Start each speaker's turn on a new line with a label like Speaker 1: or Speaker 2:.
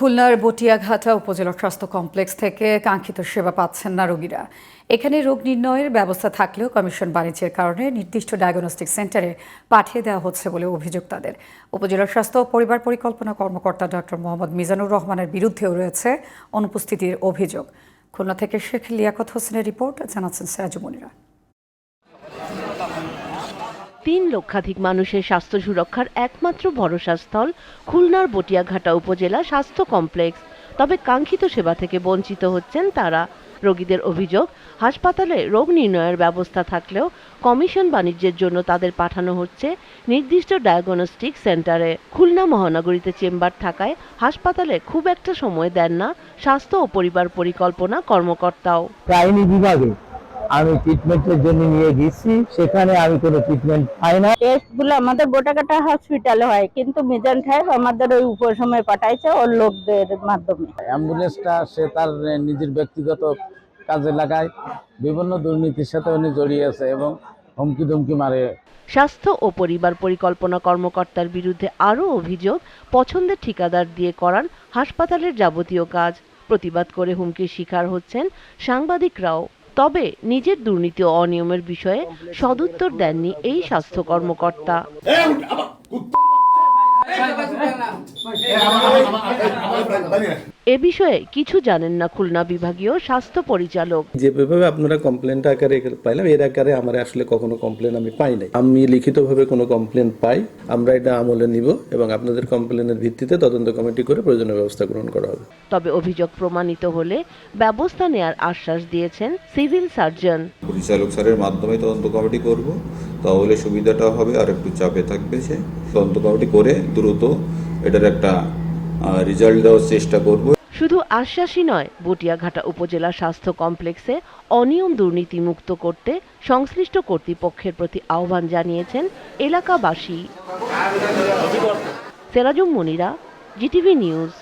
Speaker 1: খুলনার বটিয়াঘাটা উপজেলা স্বাস্থ্য কমপ্লেক্স থেকে কাঙ্ক্ষিত সেবা পাচ্ছেন না রোগীরা। এখানে রোগ নির্ণয়ের ব্যবস্থা থাকলেও কমিশন বাণিজ্যের কারণে নির্দিষ্ট ডায়াগনস্টিক সেন্টারে পাঠিয়ে দেওয়া হচ্ছে বলে অভিযোগ তাদের। উপজেলা স্বাস্থ্য পরিবার পরিকল্পনা কর্মকর্তা ডক্টর মোহাম্মদ মিজানুর রহমানের বিরুদ্ধেও রয়েছে অনুপস্থিতির অভিযোগ। খুলনা থেকে শেখ লিয়াকত হোসেনের রিপোর্ট, জানাচ্ছেন সিরাজুমনিরা
Speaker 2: তিন লক্ষাধিক মানুষের স্বাস্থ্য সুরক্ষার একমাত্র ভরসাস্থল খুলনার বটিয়াঘাটা উপজেলা স্বাস্থ্য কমপ্লেক্স। তবে কাঙ্ক্ষিত সেবা থেকে বঞ্চিত হচ্ছেন তারা। রোগীদের অভিযোগ, হাসপাতালে রোগ নির্ণয়ের ব্যবস্থা থাকলেও কমিশন বাণিজ্যের জন্য তাদের পাঠানো হচ্ছে নির্দিষ্ট ডায়াগনস্টিক সেন্টারে। খুলনা মহানগরীতে চেম্বার থাকায় হাসপাতালে খুব একটা সময় দেন না স্বাস্থ্য ও পরিবার পরিকল্পনা কর্মকর্তাও।
Speaker 3: প্রাইমারি বিভাগে আমি ট্রিটমেন্টের জন্য নিয়ে গেছি। সেখানে আমি কোনো ট্রিটমেন্ট পাই না।
Speaker 4: টেস্টগুলো আমাদের গোটাকাটা হসপিটালে হয় কিন্তু মিজান সাহেব আমাদের ওই উপসময় পাঠাইছে ওর লোকদের মাধ্যমে।
Speaker 3: অ্যাম্বুলেন্সটা সে তার নিজের ব্যক্তিগত কাজে লাগায় বিভিন্ন দুর্নীতির সাথে উনি জড়িয়ে আছে এবং হুমকি ধুমকি মারে।
Speaker 2: স্বাস্থ্য ও পরিবার পরিকল্পনা কর্মকর্তার বিরুদ্ধে আরও অভিযোগ পছন্দের ঠিকাদার দিয়ে করান হাসপাতালের যাবতীয় কাজ। প্রতিবাদ করে হুমকির শিকার হচ্ছেন সাংবাদিকরাও। তবে নিজের দুর্নীতি ও অনিয়মের বিষয়ে সদুত্তর দেননি এই স্বাস্থ্য কর্মকর্তা। এ বিষয়ে কিছু জানেন না খুলনা বিভাগীয় স্বাস্থ্য পরিচালক।
Speaker 5: যেভাবে আপনারা কমপ্লেনটা আকারে পাইলাম এর আকারে আমার আসলে কখনো কমপ্লেন আমি পাই নাই। আমি লিখিতভাবে কোনো কমপ্লেন পাই আমরা এটা আমলে নিব এবং আপনাদের কমপ্লেনের ভিত্তিতে তদন্ত কমিটি করে প্রয়োজনীয় ব্যবস্থা গ্রহণ করা হবে।
Speaker 2: তবে অভিযোগ প্রমাণিত হলে ব্যবস্থা নেয়ার আশ্বাস দিয়েছেন সিভিল সার্জন।
Speaker 6: পরিচালক স্যারের মাধ্যমে তদন্ত কমিটি করব। তাহলে সুবিধাটা হবে আর একটু চাপে থাকবে সে। তদন্ত কমিটি করে দ্রুত এটার একটা রেজাল্ট দেওয়ার চেষ্টা করব।
Speaker 2: শুধু আশ্বাসই নয়, বটিয়াঘাটা উপজেলা স্বাস্থ্য কমপ্লেক্সে অনিয়ম দুর্নীতি মুক্ত করতে সংশ্লিষ্ট কর্তৃপক্ষের প্রতি আহ্বান জানিয়েছেন এলাকাবাসী। Serajum Monira, GTV news.